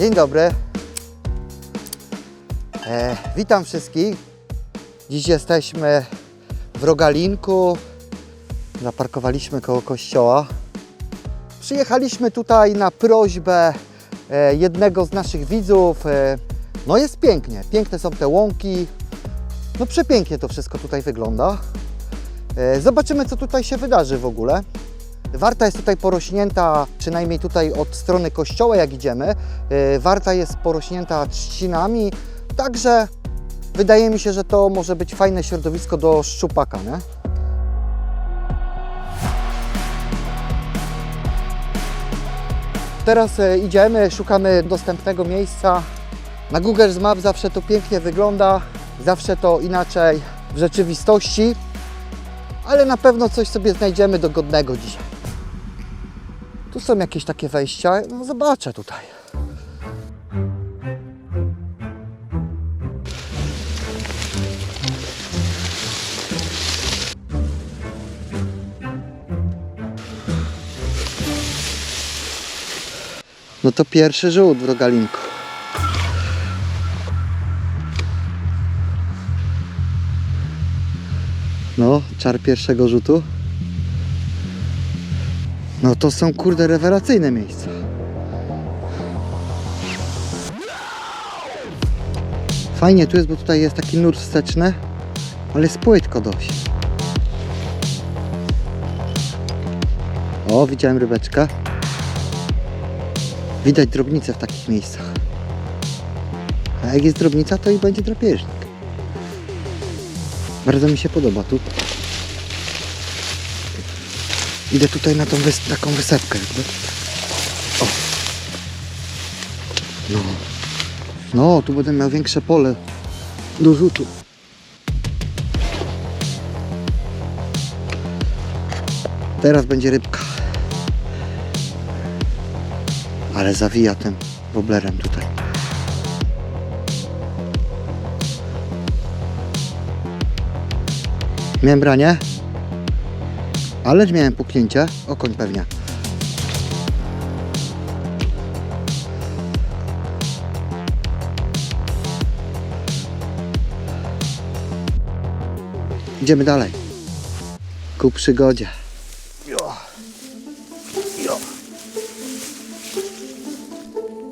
Dzień dobry. E, witam wszystkich. Dziś jesteśmy w Rogalinku. Zaparkowaliśmy koło kościoła. Przyjechaliśmy tutaj na prośbę e, jednego z naszych widzów. E, no jest pięknie, piękne są te łąki. No przepięknie to wszystko tutaj wygląda. E, zobaczymy co tutaj się wydarzy w ogóle. Warta jest tutaj porośnięta, przynajmniej tutaj od strony kościoła jak idziemy, e, warta jest porośnięta trzcinami, także wydaje mi się, że to może być fajne środowisko do szczupaka, nie? Teraz e, idziemy, szukamy dostępnego miejsca. Na Google Maps zawsze to pięknie wygląda, zawsze to inaczej w rzeczywistości, ale na pewno coś sobie znajdziemy dogodnego dzisiaj. Tu są jakieś takie wejścia, no zobaczę tutaj. No to pierwszy rzut w rogalinku. No, czar pierwszego rzutu. No to są kurde rewelacyjne miejsca. Fajnie tu jest, bo tutaj jest taki nurt wsteczny, ale jest płytko dość. O, widziałem rybeczkę. Widać drobnicę w takich miejscach. A jak jest drobnica, to i będzie drapieżnik. Bardzo mi się podoba tu. Idę tutaj na tą wys taką wysepkę jakby. O. No. No, tu będę miał większe pole do rzutu. Teraz będzie rybka. Ale zawija tym woblerem tutaj. Miałem branie, ale miałem puknięcie. Okoń pewnie. Idziemy dalej. Ku przygodzie. Jo. Jo.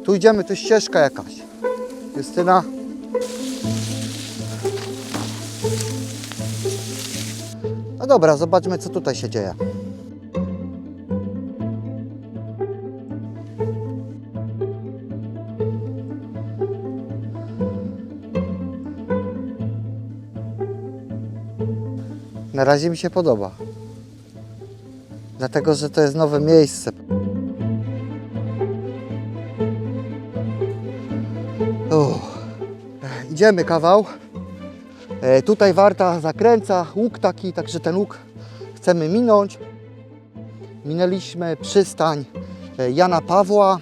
Tu idziemy, to ścieżka jakaś. Justyna. Dobra, zobaczmy co tutaj się dzieje. Na razie mi się podoba. Dlatego, że to jest nowe miejsce. Uff. Idziemy kawał. E, tutaj warta zakręca, łuk taki, także ten łuk chcemy minąć. Minęliśmy przystań e, Jana Pawła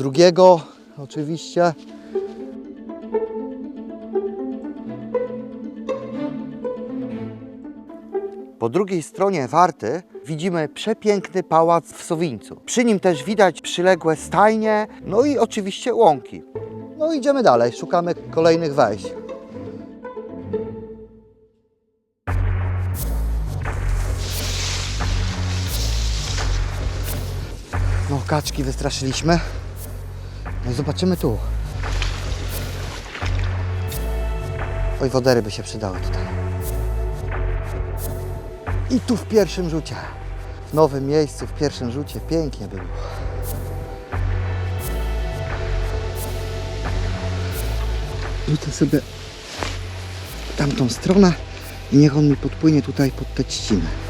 II oczywiście. Po drugiej stronie Warty widzimy przepiękny pałac w Sowińcu. Przy nim też widać przyległe stajnie, no i oczywiście łąki. No idziemy dalej, szukamy kolejnych wejść. Kaczki wystraszyliśmy. No, zobaczymy tu. Oj, wodery by się przydały tutaj. I tu w pierwszym rzucie. W nowym miejscu, w pierwszym rzucie. Pięknie było. Rzucę sobie tamtą stronę i niech on mi podpłynie tutaj pod tę trzcinę.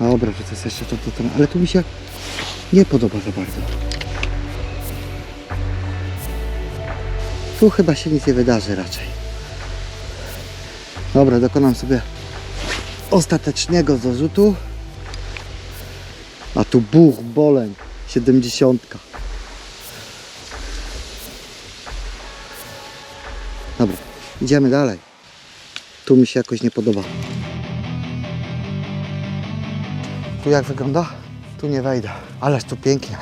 Dobra, że to jest jeszcze to, to, to, ale tu mi się nie podoba za bardzo. Tu chyba się nic nie wydarzy raczej. Dobra, dokonam sobie ostatecznego zarzutu. A tu buch, boleń, 70. Dobra, idziemy dalej. Tu mi się jakoś nie podoba. Tu jak wygląda? Tu nie wejdę. Ależ tu pięknie.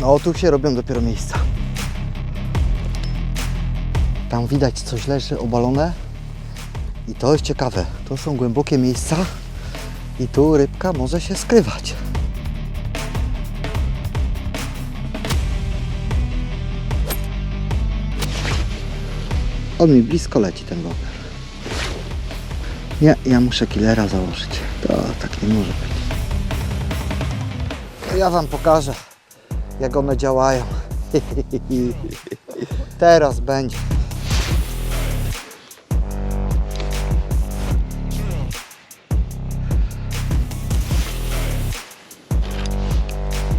No, tu się robią dopiero miejsca. Tam widać coś leży obalone. I to jest ciekawe. To są głębokie miejsca i tu rybka może się skrywać. On mi blisko leci ten wąger. Nie, ja muszę killera założyć. To tak nie może być. Ja wam pokażę, jak one działają. Teraz będzie.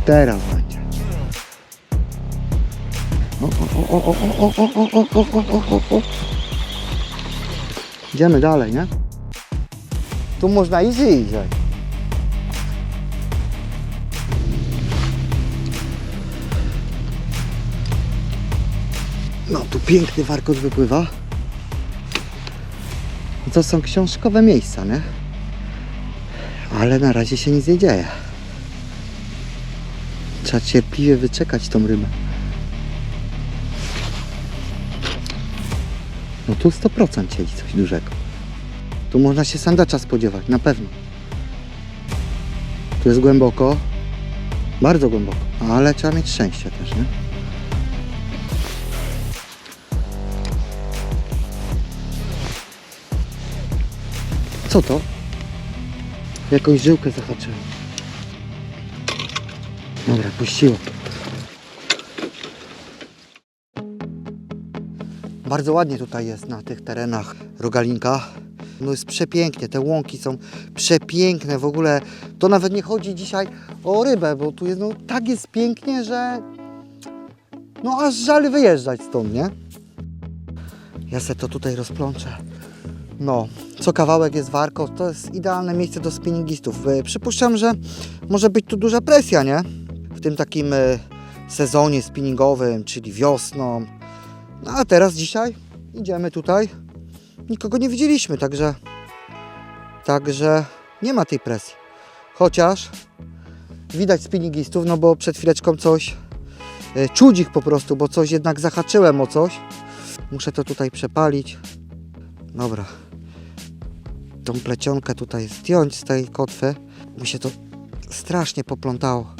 Teraz będzie. Idziemy dalej, nie? Tu można easy iść. No, tu piękny warkot wypływa. To są książkowe miejsca, nie? Ale na razie się nic nie dzieje. Trzeba cierpliwie wyczekać tą rybę. No tu 100% siedzi coś dużego. Tu można się sandacza spodziewać, na pewno. Tu jest głęboko. Bardzo głęboko. Ale trzeba mieć szczęście też, nie? Co to? Jakąś żyłkę zahaczyłem. Dobra, puściło. Bardzo ładnie tutaj jest na tych terenach rogalinka. No jest przepięknie, te łąki są przepiękne. W ogóle to nawet nie chodzi dzisiaj o rybę, bo tu jest no tak jest pięknie, że no aż żal wyjeżdżać stąd, nie? Ja se to tutaj rozplączę. No, co kawałek jest warko, to jest idealne miejsce do spinningistów. E, Przypuszczam, że może być tu duża presja, nie? W tym takim e, sezonie spinningowym, czyli wiosną. No a teraz dzisiaj idziemy tutaj. Nikogo nie widzieliśmy, także także nie ma tej presji. Chociaż widać spinningistów, no bo przed chwileczką coś e, czuć ich po prostu, bo coś jednak zahaczyłem o coś. Muszę to tutaj przepalić. Dobra. Tą plecionkę tutaj zdjąć z tej kotwy. Mi się to strasznie poplątało.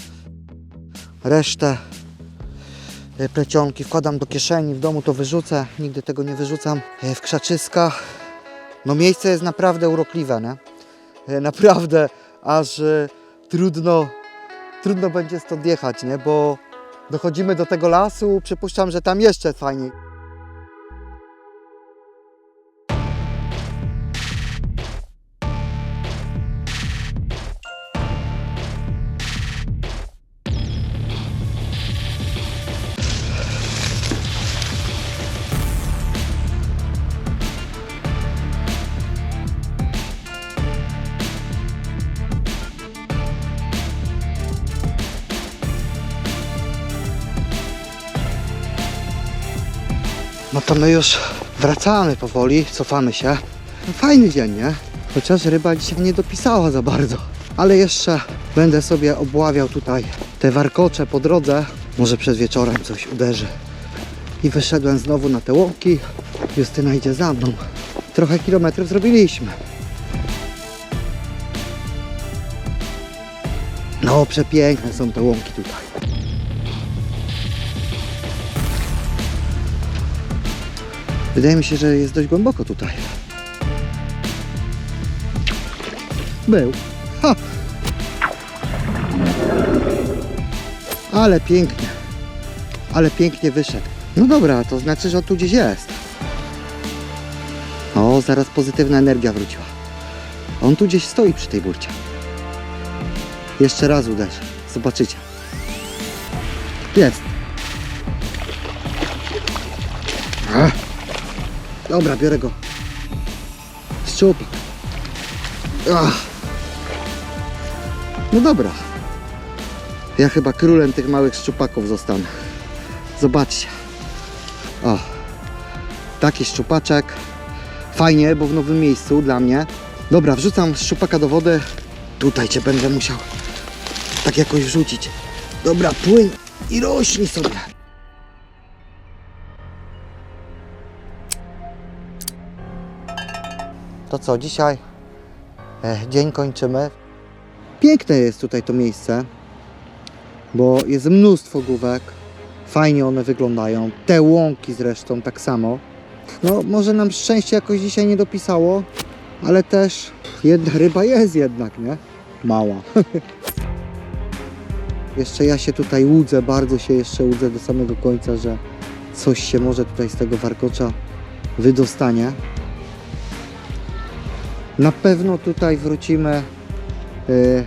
Resztę plecionki wkładam do kieszeni, w domu to wyrzucę, nigdy tego nie wyrzucam e, w krzaczyska. No miejsce jest naprawdę urokliwe, nie? E, Naprawdę aż e, trudno, trudno będzie stąd jechać, nie? Bo dochodzimy do tego lasu, przypuszczam, że tam jeszcze fajniej. No to my już wracamy powoli, cofamy się. No fajny dzień, nie? Chociaż ryba dzisiaj nie dopisała za bardzo. Ale jeszcze będę sobie obławiał tutaj te warkocze po drodze. Może przed wieczorem coś uderzy. I wyszedłem znowu na te łąki. Justyna idzie za mną. Trochę kilometrów zrobiliśmy. No, przepiękne są te łąki tutaj. Wydaje mi się, że jest dość głęboko tutaj. Był. Ha! Ale pięknie. Ale pięknie wyszedł. No dobra, to znaczy, że on tu gdzieś jest. O, zaraz pozytywna energia wróciła. On tu gdzieś stoi przy tej burcie. Jeszcze raz uderzę. Zobaczycie. Jest. Ach. Dobra, biorę go. Szczupik. Ach. No dobra. Ja chyba królem tych małych szczupaków zostanę. Zobaczcie. O. Taki szczupaczek. Fajnie, bo w nowym miejscu dla mnie. Dobra, wrzucam szczupaka do wody. Tutaj cię będę musiał tak jakoś wrzucić. Dobra, płyń i rośnij sobie. To co, dzisiaj e, dzień kończymy. Piękne jest tutaj to miejsce, bo jest mnóstwo główek. Fajnie one wyglądają. Te łąki zresztą tak samo. No, może nam szczęście jakoś dzisiaj nie dopisało, ale też jedna ryba jest jednak, nie? Mała. jeszcze ja się tutaj łudzę, bardzo się jeszcze łudzę do samego końca, że coś się może tutaj z tego warkocza wydostanie. Na pewno tutaj wrócimy. y,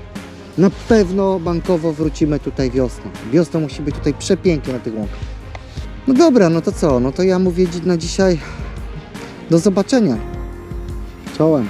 na pewno bankowo wrócimy tutaj wiosną. Wiosna musi być tutaj przepięknie na tych łąkach. No dobra, no to co? No to ja mówię na dzisiaj do zobaczenia. Czołem.